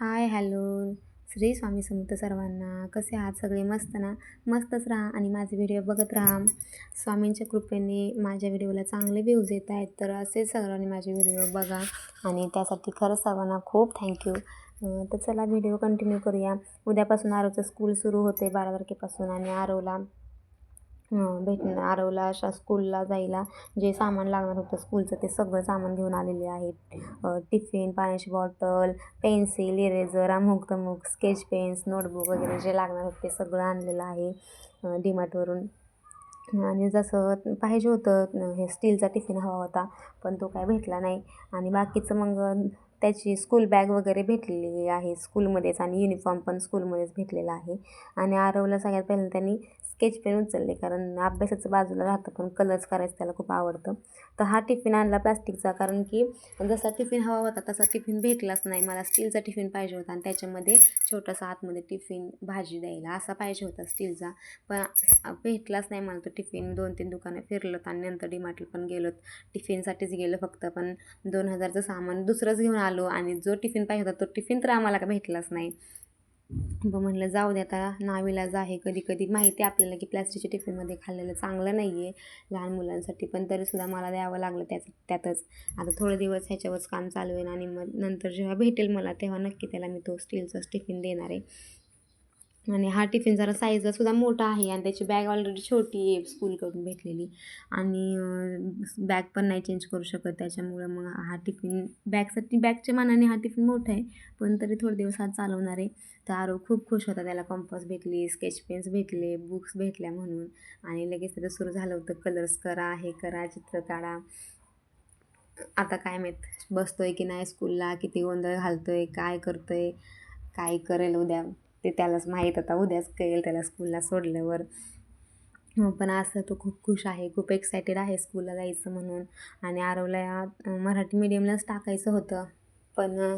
Hi hello. Shri Swami Samarth सर्वांना कसे आहात सगळे? मस्त ना? मस्तच राहा आणि माझे व्हिडिओ बघत राहा. स्वामींच्या कृपेने माझ्या व्हिडिओला चांगले व्ह्यूज येत आहेत तर असेच सर्वांनी माझे व्हिडिओ बघा आणि त्यासाठी खरंच सर्वांना खूप थँक्यू तर चला व्हिडिओ कंटिन्यू करूया. उद्यापासून आरोचं स्कूल सुरू होते बारा तारखेपासून आणि आरोला भेट आरवला अशा स्कूलला जायला जे सामान लागणार होतं स्कूलचं ते सगळं सामान घेऊन आलेले आहेत. टिफिन पाण्याची बॉटल पेन्सिल इरेझर अमुक तमुक स्केच पेन्स नोटबुक वगैरे जे लागणार होतं ते सगळं आणलेलं आहे डीमार्टवरून आणि जसं पाहिजे होतं हे स्टीलचा टिफिन हवा होता पण तो काय भेटला नाही. आणि बाकीचं मग त्याची स्कूल बॅग वगैरे भेटलेली आहे स्कूलमध्येच आणि युनिफॉर्म पण स्कूलमध्येच भेटलेला आहे. आणि आरवला सगळ्यात पहिल्यांदा त्यांनी स्केच पेन उचलले कारण अभ्यासाचं बाजूला राहतं पण कलर्स करायचं त्याला खूप आवडतं. तर हा टिफिन आणला प्लास्टिकचा कारण की जसा टिफिन हवा होता तसा टिफिन भेटलाच नाही. मला स्टीलचा टिफिन पाहिजे होता आणि त्याच्यामध्ये छोटासा आतमध्ये टिफिन भाजी द्यायला असा पाहिजे होता स्टीलचा पण भेटलाच नाही मला तो टिफिन दोन तीन दुकानं फिरलं आणि नंतर डीमार्टला पण गेलो टिफिनसाठीच गेलो फक्त पण दोन हजारचं सामान दुसरंच घेऊन आलो आणि जो टिफिन पाहिजे होता तो टिफिन तर आम्हाला का भेटलाच नाही. ब म्हणलं जाऊ दे आता नाविलाज आहे कधी कधी. माहिती आहे आपल्याला की प्लॅस्टिकच्या टिफिनमध्ये खाल्लेलं चांगलं नाही आहे लहान मुलांसाठी पण तरीसुद्धा मला द्यावं लागलं त्याच त्यातच. आता थोडे दिवस ह्याच्यावरच काम चालू आहे आणि मग नंतर जेव्हा भेटेल मला तेव्हा नक्की त्याला मी तो स्टीलचाच टिफिन देणार आहे. आणि हा टिफिन जरा साईजला सुद्धा मोठा आहे आणि त्याची बॅग ऑलरेडी छोटी आहे स्कूलकडून भेटलेली. आणि बॅग पण नाही चेंज करू शकत त्याच्यामुळं मग हा टिफिन बॅगसाठी बॅगच्या मानाने हा टिफिन मोठा आहे पण तरी थोडे दिवस हा चालवणार आहे. तर आरो खूप खुश होता त्याला कंपस भेटली स्केच पेन्स भेटले बुक्स भेटल्या म्हणून. आणि लगेच त्याचं सुरू झालं होतं कलर्स करा हे करा चित्र काढा. आता काय माहीत बसतोय की नाही स्कूलला किती गोंधळ घालतोय काय करतोय काय करेल उद्या? ते त्यालाच माहीत आता उद्याच कळेल त्याला स्कूलला सोडल्यावर. हो, पण असं तो खूप खुश आहे खूप एक्सायटेड आहे स्कूलला जायचं म्हणून. आणि आरवला मराठी मीडियमलाच टाकायचं होतं. पण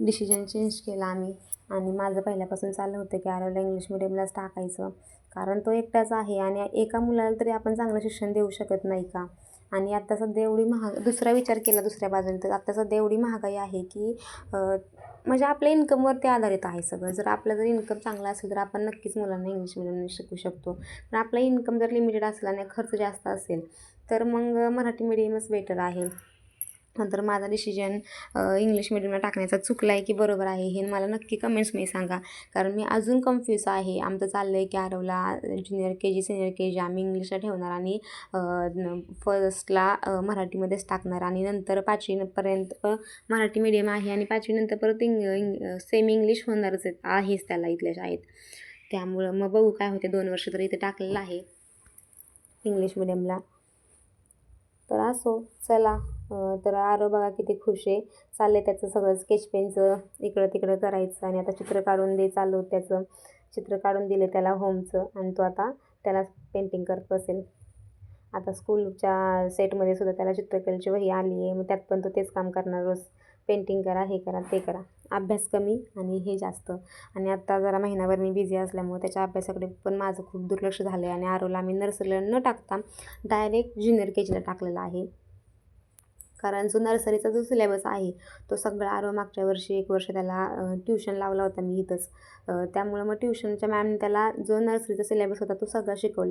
डिसिजन चेंज केला आम्ही. आणि माझं पहिल्यापासून चाललं होतं की आरवला इंग्लिश मिडियमलाच टाकायचं. कारण तो एकटाच आहे आणि एका मुलाला तरी आपण चांगलं शिक्षण देऊ शकत नाही का? आणि आत्ता सध्या एवढी महाग दुसरा विचार केला दुसऱ्या बाजूने तर आत्ता सध्या एवढी महागाई आहे की म्हणजे आपल्या इन्कमवरती आधारित आहे सगळं. जर आपलं जर इन्कम चांगला असेल तर आपण नक्कीच मुलांना इंग्लिश मिडियम शिकू शकतो. पण आपला इन्कम जर लिमिटेड असला आणि खर्च जास्त असेल तर मग मराठी मिडियमच बेटर आहे. नंतर माझा डिसिजन इंग्लिश मिडियमला टाकण्याचा चुकला आहे की बरोबर आहे हे मला नक्की कमेंट्समध्ये सांगा. कारण मी अजून कन्फ्यूज आहे. आमचं चाललं आहे की आरवला junior K G senior K जी आम्ही इंग्लिशला ठेवणार आणि फर्स्टला मराठीमध्येच टाकणार आणि नंतर पाचवीपर्यंत मराठी मीडियम आहे आणि पाचवीनंतर परत इंग इंग सेमी इंग्लिश होणारच आहेच त्याला इथल्या शाळेत त्यामुळं मग बघू काय होते दोन वर्ष तर इथे टाकलेलं आहे. इंग्लिश मिडियमला तर असो चला. तर आरो बघा किती खुश आहे. चाललं आहे त्याचं सगळं स्केच पेनचं इकडं तिकडं करायचं आणि आता चित्र काढून दे चालू त्याचं. चित्र काढून दिले त्याला होमचं आणि तो आता त्याला पेंटिंग करत बसेल. आता स्कूलच्या सेटमध्ये सुद्धा त्याला चित्रकलेची वही आली आहे. मग त्यात पण तो तेच काम करणार रोज. पेंटिंग करा हे करा ते करा. अभ्यास कमी आणि हे जास्त. आणि आत्ता जरा महिनाभर मी बिझी असल्यामुळे त्याच्या अभ्यासाकडे पण माझं खूप दुर्लक्ष झालं आहे आणि आरोला आम्ही नर्सरीला न टाकता डायरेक्ट ज्युनियर के जीला टाकलेलं आहे. कारण जो नर्सरीचा जो सिलेबस आहे तो सगळा आरो मागच्या वर्षी एक वर्ष त्याला ट्युशन लावला होता मी इथंच. त्यामुळं मग ट्युशनच्या मॅमने त्याला जो नर्सरीचा सिलेबस होता तो सगळा शिकवला.